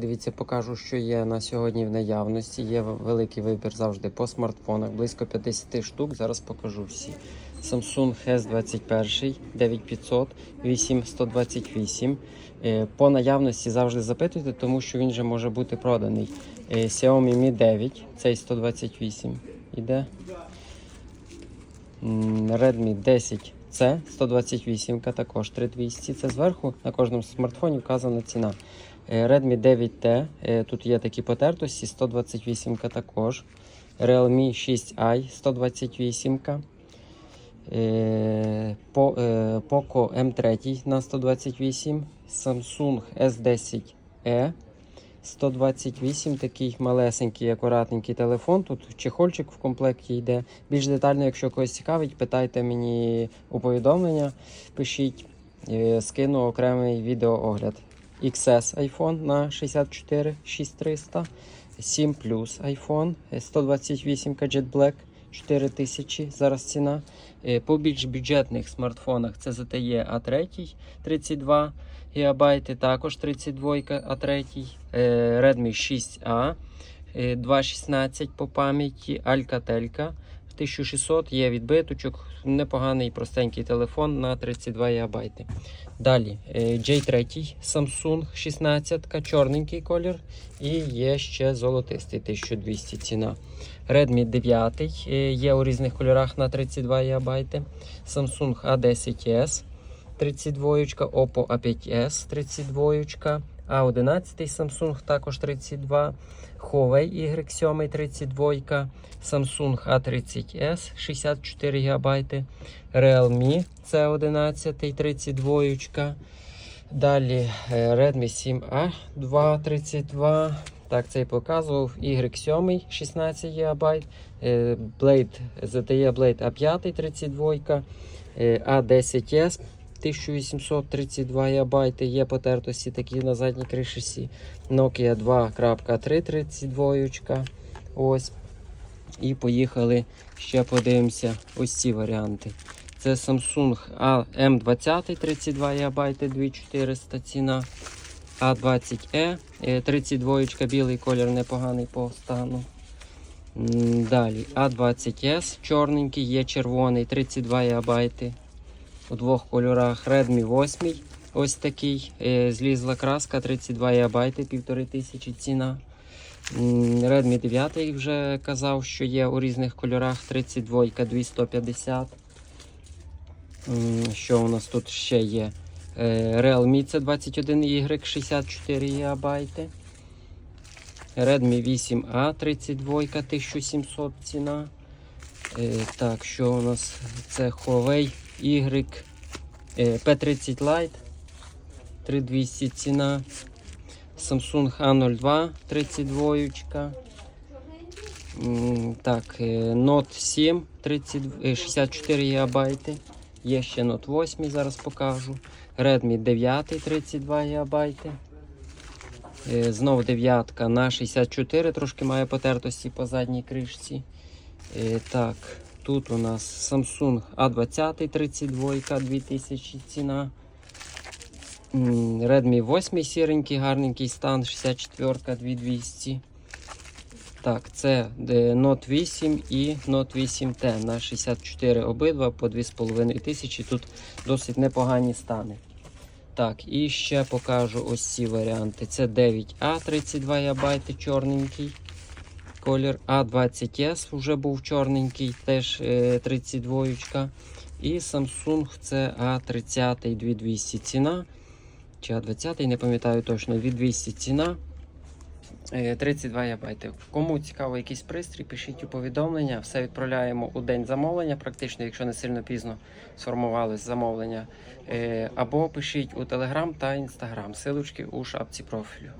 Дивіться, покажу, що є на сьогодні в наявності. Є великий вибір завжди по смартфонах, близько 50 штук. Зараз покажу всі. Samsung S21 9500 8128. Е, По наявності завжди запитуйте, тому що він вже може бути проданий. Е, Xiaomi Mi 9, цей 128 іде. Redmi 10C 128 також 3200. Це зверху на кожному смартфоні вказана ціна. Е, Redmi 9T, е, тут є такі потертості, 128 також. Realme 6i 128. Е, Poco M3 на 128, Samsung S10e 128, такий малесенький, акуратненький телефон. Тут чехольчик в комплекті йде. Більш детально, якщо когось цікавить, питайте мені у повідомлення, пишіть, скину окремий відеоогляд. XS iPhone на 64 6300, 7 Plus iPhone, е, 128 Jet Black 4000 зараз ціна. По більш бюджетних смартфонах це ZTE A3 32 ГБ, також 32 А3, е, Redmi 6A, е, 216 по пам'яті, Alcatel 1600 є відбиточок, непоганий простенький телефон на 32 ГБ. Далі е, J3 Samsung 16, чорненький колір. І є ще золотистий 1200 ціна. Redmi 9 е, є у різних кольорах на 32 ГБ. Samsung A10s 32, Oppo A5s 32, A11 Samsung також 32, Huawei Y7 32, Samsung A30s 64 ГБ, Realme C11 32. Далі е, Redmi 7A 232. Так, цей показував. Y7 16 ГБ. е, Blade ZTE Blade A5 32. е, A10s 1832 ГБ. Є потертості такі на задній криші. Nokia 2.3 32. Ось. І поїхали ще подивимося ось ці варіанти. Це Samsung AM20 32 ГБ 2400 ціна. А20E, е, 32 білий колір непоганий по стану. Далі А20S чорненький, є червоний 32 ГБ у двох кольорах. Redmi 8 ось такий. е, Злізла краска 32 ГБ, 1500 ціна. Redmi 9 вже казав, що є у різних кольорах 32 250. Що у нас тут ще є? Е, Realme це 21Y 64 ГБ. Redmi 8A 32 1700 ціна. Е, Так, що у нас? Це Huawei Y е, P30 Lite 3200 ціна. Samsung A02 32. Так, е, Note 7 30, е, 64 ГБ. Є ще Note 8, зараз покажу. Redmi 9 32 ГБ. Е, Знов дев'ятка на 64, трошки має потертості по задній кришці. Е, Так, тут у нас Samsung A20 32 2000 ціна. Redmi 8 сіренький, гарненький стан, 64 2200. Так, це Note 8 і Note 8T на 64 обидва по 2500. Тут досить непогані стани. Так, і ще покажу ось ці варіанти. Це 9А 32 ГБ чорненький. Колір А20S вже був чорненький, теж е, 32. І Samsung це А30 2200 ціна. Чи А20, не пам'ятаю точно, 2200 ціна. Е, 32 ГБ. Кому цікаво якийсь пристрій, пишіть у повідомлення. Все відправляємо у день замовлення, практично, якщо не сильно пізно сформувалось замовлення. Е, Або пишіть у Telegram та Instagram. Силочки у шапці профілю.